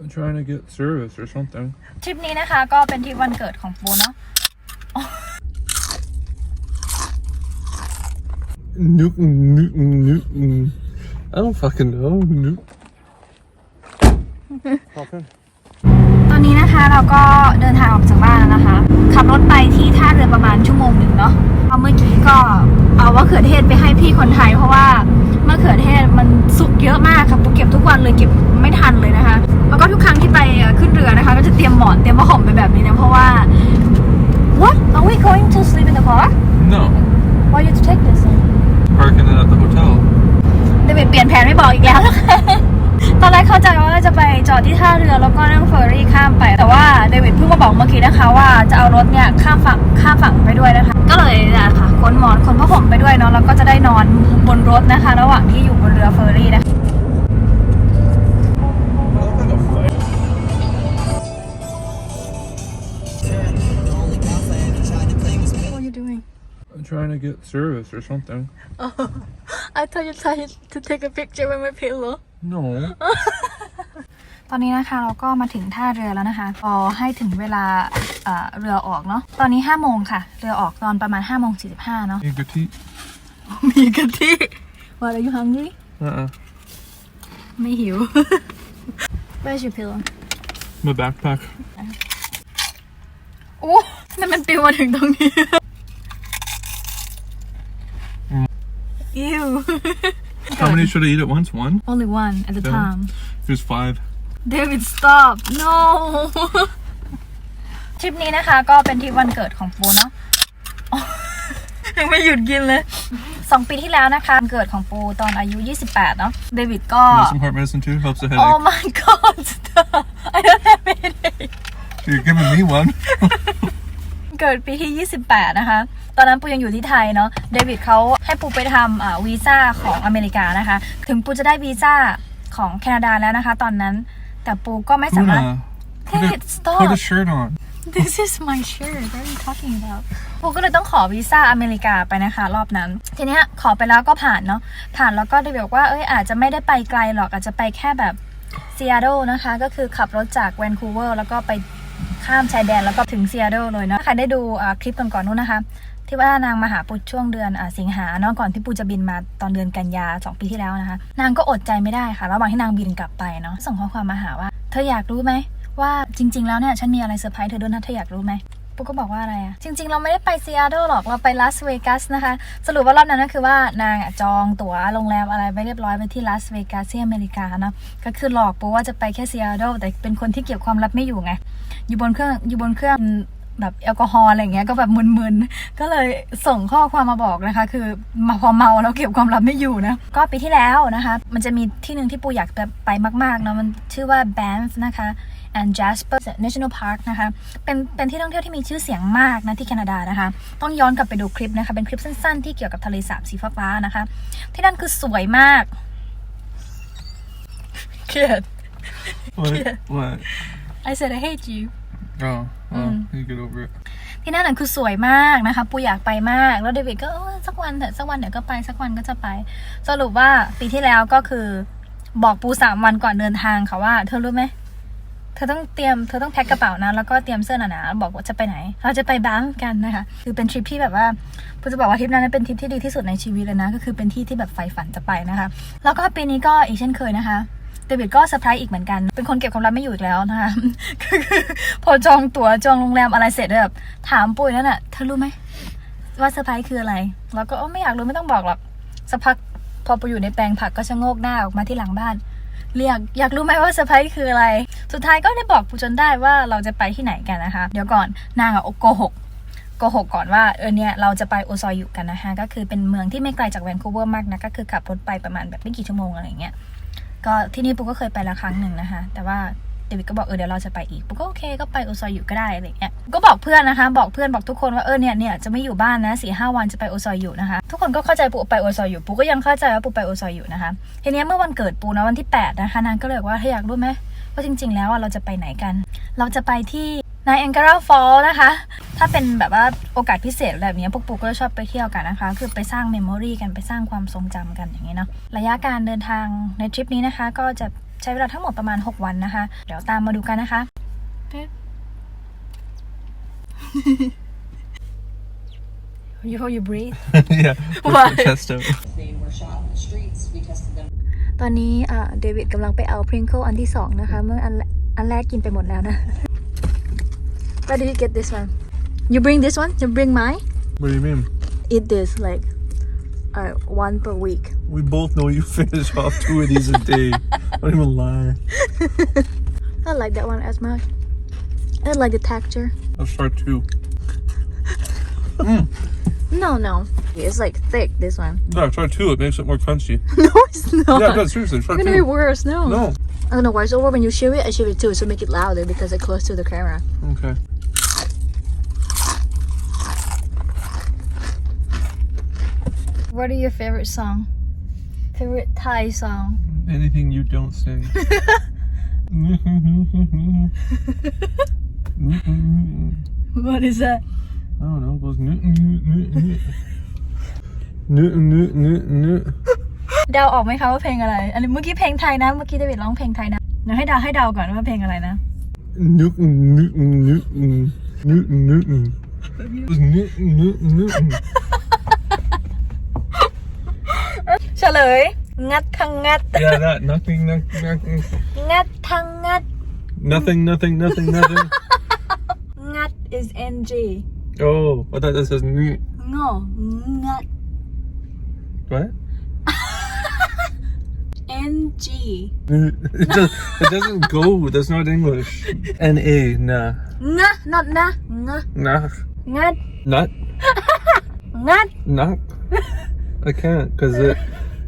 I'm trying to get service or something. ทริปนี้นะคะก็เป็นทริปวันเกิดของปูเนาะ Nuke, nuke, nuke. I don't fucking know. Nuke. Hop in. ตอนนี้นะคะเราก็เดินทางออกจากบ้านแล้วนะคะ ขับรถไปที่ท่าเรือประมาณชั่วโมงหนึ่งเนาะเอาเมื่อกี้ก็เอามะเขือเทศไปให้พี่คนไทย ตรียมหมอนเตรียมผ้าห่มไปแบบนี้นะเพราะว่า What are we going to sleep in the car No. Why you to take this then? Parking it at the hotel. เดวิดเปลี่ยนแผนไม่บอกอีกแล้วนะคะ ตอนแรกเข้าใจว่าจะไปจอดที่ท่าเรือแล้วก็นั่งเฟอร์รี่ข้ามไป แต่ว่าเดวิดเพิ่งมาบอกเมื่อกี้นะคะว่าจะเอารถเนี่ยข้ามฝั่งข้ามฝั่งไปด้วยนะคะ ก็เลยนะคะขนหมอนขนผ้าห่มไปด้วยเนาะแล้วก็จะได้นอนบนรถนะคะ ระหว่างที่อยู่บนเรือเฟอร์รี่นะคะ trying to get service or something. I thought you tried to take a picture with my pillow No. ตอนนี้นะคะเราก็มาถึงท่าเรือแล้วนะคะรอให้ถึงเวลาเอ่อเรือออกเนาะตอนนี้5โมงค่ะ เรือออกตอนประมาณ5โมง45เนาะ You good tea? มีกะทิ What are you hungry Uh-uh. ไม่หิว Where's your pillow My backpack. โอ้นั่นมันปิวมาถึงตรงนี้ How many should I eat at once? One? Only one at a Yeah. time There's five. David stop no ทริปนี้นะคะก็เป็นทริปวันเกิดของปูเนาะยังไม่หยุดกินเลยสองปีที่แล้วนะคะวันเกิดของปูตอนอายุ 28 เนาะเดวิดก็ You want some heart medicine too? Helps the headache. Oh my god stop I don't have headache You're giving me one. เกิดปีที่ 28 นะคะ ตอนนั้นปูยังอยู่ที่ไทยเนาะเดวิดเขาให้ปูไปทำอ่าวีซ่าของอเมริกานะคะ ถึงปูจะได้วีซ่าของแคนาดาแล้วนะคะ ตอนนั้นแต่ปูก็ไม่สามารถ Puna, put, David, a, stop. put a shirt on. This is my shirt what are you talking about ปูก็เลยต้องขอวีซ่าอเมริกาไปนะคะ รอบนั้น ทีเนี้ยขอไปแล้วก็ผ่านเนาะผ่านแล้วก็ได้บอกว่าเอ้ยอาจจะไม่ได้ไปไกลหรอกอาจจะไปแค่แบบซีแอตเทิลนะคะ ก็คือขับรถจากแวนคูเวอร์แล้วก็ไปข้ามชายแดนแล้วก็ถึงซีแอตเทิลเลยเนาะถ้าใครได้ดูอ่าคลิปก่อนๆนู้นนะคะ ที่ว่านางมาหาปูช่วงเดือนอสิงหาเนาะก่อนที่ปูจะบินมาตอนเดือนกันยาสองปีที่แล้วนะคะ นางก็อดใจไม่ได้ค่ะ ระหว่างที่นางบินกลับไปเนาะส่งข้อความมาหาว่า เธออยากรู้ไหมว่าจริง ๆ แล้วเนี่ยฉันมีอะไรเซอร์ไพรส์เธอด้วยนะเธออยากรู้ไหมปูก็บอกว่าอะไรอะจริง ๆ เราไม่ได้ไปซีแอตเทิลหรอก เราไปลาสเวกัสนะคะ สรุปว่ารอบนั้นก็คือว่านางจองตั๋วโรงแรมอะไรไปเรียบร้อยไปที่ลาสเวกัสที่อเมริกาเนาะก็คือหลอกปูว่าจะไปแค่ซีแอตเทิลแต่เป็นคนที่เก็บความลับไม่อยู่ไง อยู่บนเครื่องอยู่บนเครื่อง แบบแอลกอฮอล์อะไรอย่างเงี้ยก็แบบมึนๆก็เลยส่งข้อความมาบอกนะคะ คือมาพอเมาแล้วเก็บความลับไม่อยู่นะก็ปีที่แล้วนะคะ มันจะมีที่หนึ่งที่ปูอยากไปมากๆเนาะมันชื่อว่า Banff นะคะ and Jasper National Park นะคะ เป็น เป็นที่ท่องเที่ยวที่มีชื่อเสียงมากนะที่แคนาดานะคะ ต้องย้อนกลับไปดูคลิปนะคะ เป็นคลิปสั้นๆ ที่เกี่ยวกับทะเลสาบสีฟ้าๆนะคะ ที่นั่นคือสวยมาก เครียด What? Yeah. What? I said I hate you Oh, well, Mm. you get over it. ที่นั่นน่ะคือสวยมากนะคะ ปูอยากไปมาก แล้วเดวิดก็เออสักวันเถอะสักวันเดี๋ยวก็ไปสักวันก็จะไป สรุปว่าปีที่แล้วก็คือ บอกปูสามวันก่อนเดินทางค่ะว่า เธอรู้ไหมเธอต้องเตรียมเธอต้องแพ็คกระเป๋านะ แล้วก็เตรียมเสื้อหนาๆบอกว่าจะไปไหน เราจะไปบ้างกันนะคะ คือเป็นทริปที่แบบว่าปูจะบอกว่าทริปนั้นเป็นทริปที่ดีที่สุดในชีวิตเลยนะ ก็คือเป็นที่ที่แบบใฝ่ฝันจะไปนะคะ แล้วก็ปีนี้ก็อีกเช่นเคยนะคะ เดวิดก็เซอร์ไพรส์อีกเหมือนกัน เป็นคนเก็บความลับไม่อยู่อีกแล้วนะคะคือพอจองตั๋วจองโรงแรมอะไรเสร็จแบบถามปุ้ยนั่นน่ะเธอรู้ไหมว่าเซอร์ไพรส์คืออะไร แล้วก็ไม่อยากรู้ไม่ต้องบอกหรอกสักพักพอไปอยู่ในแปลงผักก็ชะโงกหน้าออกมาที่หลังบ้านเรียกอยากรู้ไหมว่าเซอร์ไพรส์คืออะไร สุดท้ายก็ได้บอกปูจนได้ว่าเราจะไปที่ไหนกันนะคะ เดี๋ยวก่อนนางอะโกหกโกหกก่อนว่าเออเนี่ยเราจะไปโอซอยอยู่กันนะคะก็คือเป็นเมืองที่ไม่ไกลจากแวนคูเวอร์มากนะก็คือขับรถไปประมาณแบบไม่กี่ชั่วโมงอะไรเงี้ย ก็ที่นี่ปุ๊กก็เคยไปแล้วครั้งหนึ่งนะคะ แต่ว่าเดวิดก็บอกเออเดี๋ยวเราจะไปอีกปุ๊กก็โอเคก็ไปโอซอยอยู่ก็ได้อะไรเงี้ยก็บอกเพื่อนนะคะ บอกเพื่อนบอกทุกคนว่าเออเนี่ยเนี่ยจะไม่อยู่บ้านนะสี่ห้าวันจะไปโอซอยอยู่นะคะ ทุกคนก็เข้าใจปุ๊กไปโอซอยอยู่ปุ๊กก็ยังเข้าใจว่าปุ๊กไปโอซอยอยู่นะคะทีนี้เมื่อวันเกิดปุ๊กนะวันที่แปดนะคะนางก็เลยว่าถ้าอยากรู้ไหมว่าจริง ๆ แล้วอะเราจะไปไหนกัน เราจะไปที่ นายแองการาฟอลนะคะ ถ้าเป็นแบบว่าโอกาสพิเศษแบบนี้พวกปุ๊กก็ชอบไปเที่ยวกันนะคะ คือไปสร้างเมมโมรีกันไปสร้างความทรงจำกันอย่างนี้เนาะ ระยะการเดินทางในทริปนี้นะคะ ก็จะใช้เวลาทั้งหมดประมาณ 6 วันนะคะ เดี๋ยวตามมาดูกันนะคะ you hold your breathe yeah. Why? Test out. They were shot in the streets. We tested them ตอนนี้อ่าเดวิดกำลังไปเอาพริงเกิลอันที่สองนะคะ เมื่ออันแรอันแรกกินไปหมดแล้วนะ Where did you get this one you bring this one you bring mine What do you mean? eat this like uh, one per week We both know you finish off two of these a day. I don't even lie. I like that one as much I like the texture I'll start two. no no it's like thick this one No, try two. It makes it more crunchy. no it's not Yeah, no, seriously, try it's gonna be worse no No. I don't know why it's over when you chew it I chew it too so make it louder because it's close to the camera Okay. What are your favorite song? Favorite Thai song? Anything you don't say. What is that? I don't know. It goes newt, newt, newt, newt. Newt, newt, newt, newt. เดาออกไหมคะว่าเพลงอะไร อันนี้เมื่อกี้เพลงไทยนะ เมื่อกี้เดวิดร้องเพลงไทยนะเดี๋ยวให้เดาให้เดาก่อนว่าเพลงอะไรนะ Newt, newt, newt, newt, newt. It was newt, newt, newt. เฉลย งัดทังงัด Yeah, that. Nothing, nothing, nothing. งัดทังงัด Nothing, nothing, nothing, nothing. งัด is ng Oh, I thought that says newt. งองัด What? ng Newt. It, does, it doesn't go. That's not English. N A. Nah. งะ not นะงะ Nah. งัด Not. งัด Not. I can't because it.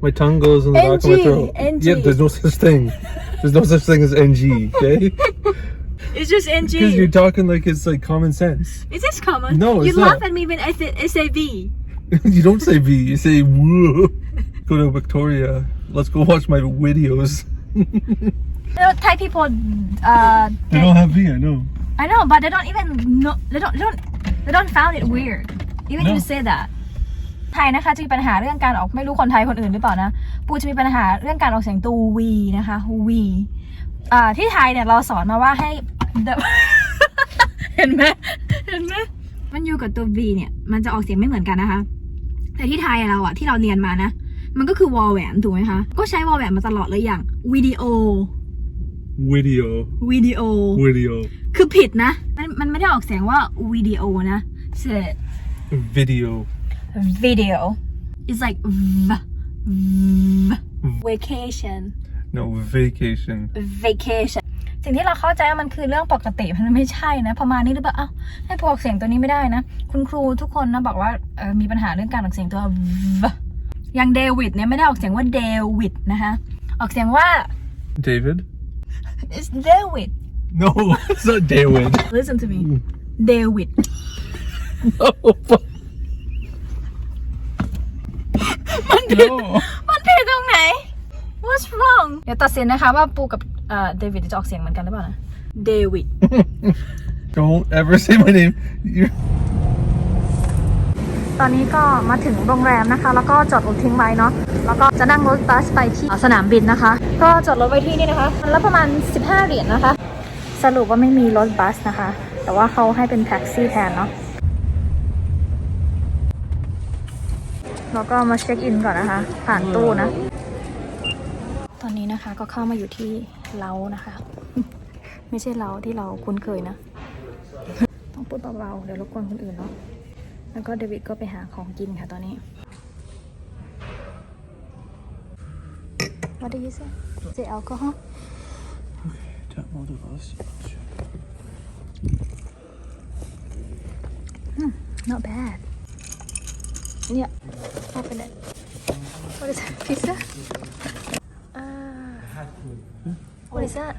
my tongue goes in the back of my throat. NG. Yeah, there's no such thing. There's no such thing as NG. Okay. it's just ng Because you're talking like it's like common sense. is this common No, you laugh not. at me when I say I say V you don't say V. You say woo. Go to Victoria. Let's go watch my videos. you know, Thai people uh They don't have V. I know. I know, but they don't even know. They don't. They don't. They don't found it weird. Even No. you say that. ไทยนะคะจะมีปัญหาเรื่องการออกไม่รู้คนไทยคนอื่นหรือเปล่านะปูจะมีปัญหาเรื่องการออกเสียงตัววีนะคะวีอ่าที่ไทยเนี่ยเราสอนมาว่าให้ เห็นไหมเห็นไหมมันอยู่กับตัว V เนี่ย มันจะออกเสียงไม่เหมือนกันนะคะ แต่ที่ไทยเราอะที่เราเรียนมานะ มันก็คือวอลแหวนถูกไหมคะ ก็ใช้วอลแหวนมาตลอดเลยอย่างวิดีโอ Video. วิดีโอ Video. คือผิดนะ มันมันไม่ได้ออกเสียงว่าวิดีโอนะ it's a Video. Video it's like v v vacation No vacation. vacation สิ่งที่เราเข้าใจว่ามันคือเรื่องปกติมันไม่ใช่นะ ประมาณนี้หรือเปล่าเอ้าให้พวกออกเสียงตัวนี้ไม่ได้นะ คุณครูทุกคนนะบอกว่าเอ่อมีปัญหาเรื่องการออกเสียงตัว v อย่างเดวิดเนี่ยไม่ได้ออกเสียงว่าเดวิดนะคะออกเสียงว่า David. it's David No, it's not David. listen to me David No. no. มันผิดตรงไหน What's wrong เดี๋ยวตัดสินนะคะว่าปูกับเอ่อเดวิดจะออกเสียงเหมือนกันหรือเปล่านะเดวิด Don't ever say my name. you ตอนนี้ก็มาถึงโรงแรมนะคะ แล้วก็จอดรถทิ้งไว้เนาะแล้วก็จะนั่งรถบัสไปที่สนามบินนะคะ ก็จอดรถไว้ที่นี่นะคะแล้วประมาณ 15 เหรียญนะคะ สรุปว่าไม่มีรถบัสนะคะ แต่ว่าเขาให้เป็นแท็กซี่แทนเนาะ แล้วก็มาเช็คอินก่อนนะคะ ผ่านตู้นะ ตอนนี้นะคะก็เข้ามาอยู่ที่เล้านะคะ ไม่ใช่เล้าที่เราคุ้นเคยนะ ต้องพูดเบาๆเดี๋ยวรบกวนคนอื่นเนาะแล้วก็เดวิดก็ไปหาของกินค่ะตอนนี้ What do you say? Say alcohol? Tap both of us. Not bad. Yeah. Open it. What is that? Pizza? Uh, what is that?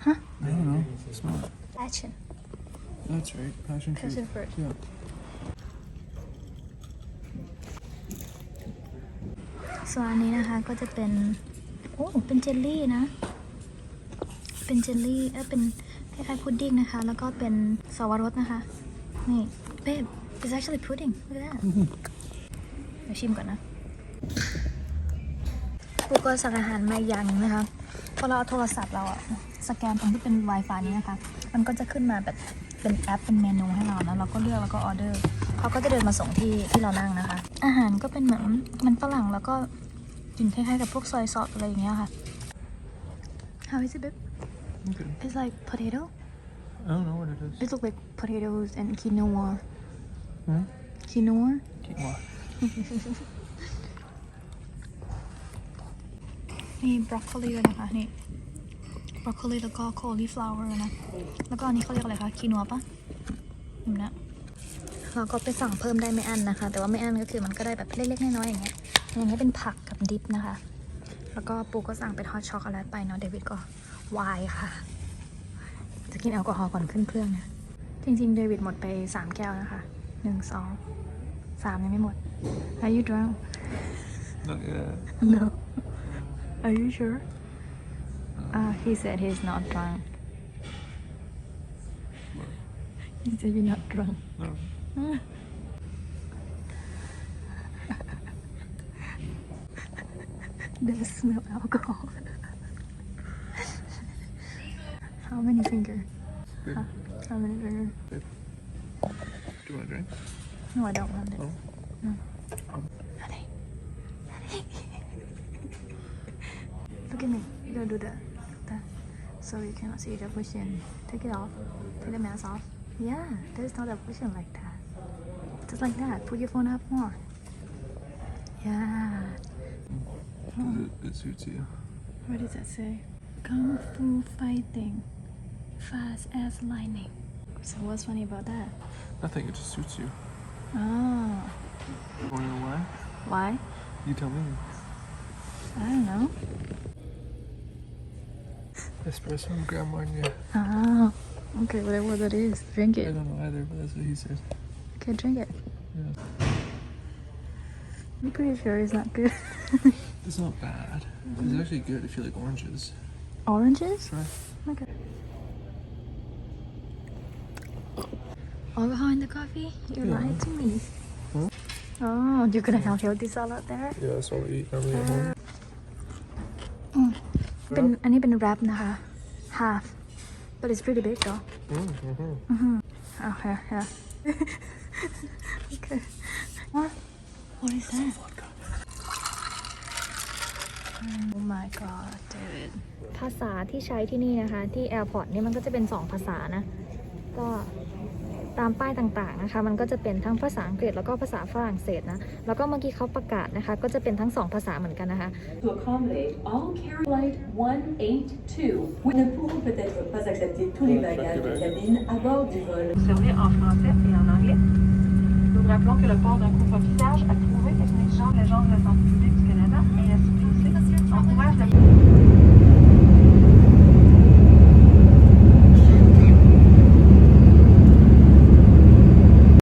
Huh? I don't know. Smell it. Passion. That's right. Passion fruit. Passion fruit. Yeah. ส่วนอันนี้นะคะก็จะเป็น โอ้เป็นเจลลี่นะ เป็นเจลลี่เออเป็นคล้ายๆพุดดิ้งนะคะ แล้วก็เป็นสวรสนะคะ นี่ babe it's actually pudding look at that เดี๋ยวชิมก่อนนะกูก็สั่งอาหารมาอีกอย่างหนึงนะคะ พอเราเอาโทรศัพท์เราอะสแกนตรงที่เป็น Wi-Fi นี้นะคะ มันก็จะขึ้นมาแบบเป็นแอปเป็นเมนูให้เราแล้วเราก็เลือกแล้วก็ออเดอร์ เขาก็จะเดินมาส่งที่ที่เรานั่งนะคะ อาหารก็เป็นเหมือนมันฝรั่งแล้วก็กลิ่นคล้ายๆกับพวกซอยซอสอะไรอย่างเงี้ยค่ะ How is it babe? Okay. It's like potato. I don't know what it is. It looks like potatoes and quinoa. Hmm? Quinoa? Quinoa. นี่บรอกโคลีเลยนะคะนี่บรอกโคลีแล้วก็โคลีฟลาวเวอร์นะ แล้วก็อันนี้เขาเรียกอะไรคะคีนัวปะนี่นะเราก็ไปสั่งเพิ่มได้ไม่อั้นนะคะ แต่ว่าไม่อั้นก็คือมันก็ได้แบบเล็กๆน้อยๆอย่างเงี้ยอย่างเงี้ยเป็นผักกับดิปนะคะ แล้วก็ปูก็สั่งเป็นฮอตช็อกโกแลตไปเนาะเดวิดก็ไวน์ค่ะ จะกินแอลกอฮอล์ก่อนขึ้นเครื่องนะจริงๆเดวิดหมดไปสามแก้วนะคะ หนึ่งสองสามยังไม่หมด Are you drunk Not yet. No. Are you sure? Uh, he said he's not drunk. He said you're not drunk. No. Does smell alcohol. How many finger? Good. Huh? How many finger? Do you want a drink? No, I don't want it. Oh. No. Honey. Honey. Look at me. You gotta do that. That. So you cannot see the cushion. Take it off. Take the mask off. Yeah, there's not a cushion like that. Just like that. Put your phone up more. Yeah. Hmm. It, it suits you. What does that say? Kung Fu fighting. Fast as lightning. So what's funny about that? Nothing, it just suits you. Oh. Wanna know why? Why? You tell me. I don't know. Espresso and Grand Marnier. Oh. Okay, whatever that is. Drink it. I don't know either, but that's what he said. Okay, drink it. Yeah. I'm pretty sure it's not good. It's not bad. It's mm-hmm. actually good if you like oranges. Oranges? Okay. Alcohol in the coffee? You Yeah. lied to me. Huh? Oh, you're gonna have healthy salad there? Yeah, that's what we eat normally at home. เป็นอันนี้เป็น wrap นะคะ half but it's pretty big though Mm-hmm. okay yeah okay what what is that oh my god David ภาษาที่ใช้ที่นี่นะคะ ที่แอร์พอร์ตนี่มันก็จะเป็น 2 ภาษานะ ก็ ตามป้ายต่างๆนะคะ มันก็จะเป็นทั้งภาษาอังกฤษแล้วก็ภาษาฝรั่งเศสนะ แล้วก็เมื่อกี้เขาประกาศนะคะ ก็จะเป็นทั้งสองภาษาเหมือนกันนะคะ To accommodate all carry flight 182 we ne pourrons peut-être pas accepter tous les bagages de cabine à bord du vol. Serez en français et en anglais. Nous rappelons que le port d'un couvre-visage approuvé est une exigence de l'Agence de la santé publique du Canada et la CPC encourage la